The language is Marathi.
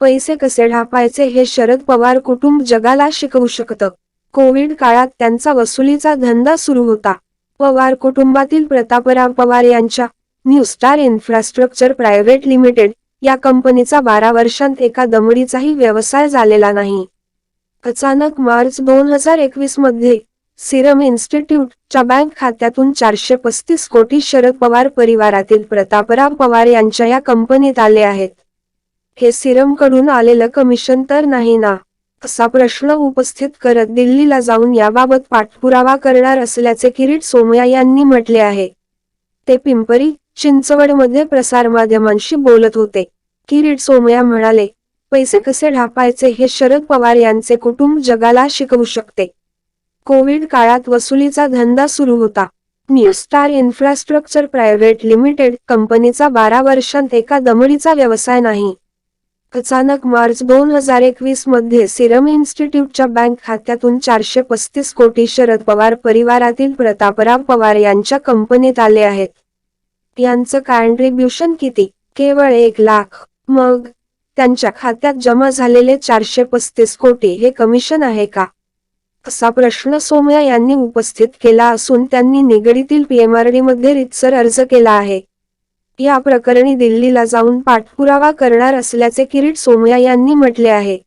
पैसे कसे ढापायचे हे शरद पवार कुटुंब जगाला शिकवू शकतं. कोविड काळात त्यांचा वसुलीचा धंदा सुरू होता. पवार कुटुंबातील प्रतापराव पवार यांच्या new star infrastructure private limited या कंपनीचा बारा वर्षांत एका दमडीचाही व्यवसाय झालेला नाही. अचानक मार्च दोन हजार एकवीसमध्ये सिरम इन्स्टिट्यूटच्या बँक खात्यातून चारशे पस्तीस कोटी शरद पवार परिवारातील प्रतापराव पवार यांच्या या कंपनीत आले आहेत. हे सिरमकडून आलेलं कमिशन तर नाही ना? असा प्रश्न उपस्थित करत दिल्लीला जाऊन याबाबत पाठपुरावा करणार असल्याचे किरीट सोमया यांनी म्हटले आहे. ते पिंपरी चिंचवडमध्ये प्रसारमाध्यमांशी बोलत होते. किरीट सोमया म्हणाले पैसे कसे ढापायचे हे शरद पवार यांचे कुटुंब जगाला शिकवू शकते. कोविड काळात वसुलीचा धंदा सुरू होता. New star infrastructure private limited कंपनीचा बारा वर्षांत एका दमडीचा व्यवसाय नाही. अचानक मार्च दोन हजार एकवीसमध्ये सिरम इन्स्टिट्यूटच्या बँक खात्यातून चारशे पस्तीस कोटी शरद पवार परिवारातील प्रतापराव पवार यांच्या कंपनीत आले आहेत. यांचं कॉन्ट्रीब्युशन किती? केवळ एक लाख. मग? त्यांच्या खात्यात जमा झालेले चारशे पस्तीस कोटी हे कमिशन आहे का? असा प्रश्न सोमया यांनी उपस्थित केला असून त्यांनी निगडीतील पीएमआरडी मध्ये रितसर अर्ज केला आहे. या प्रकरणी दिल्लीला जाऊन पाठपुरावा करणार असल्याचे किरीट सोमया यांनी म्हटले आहे.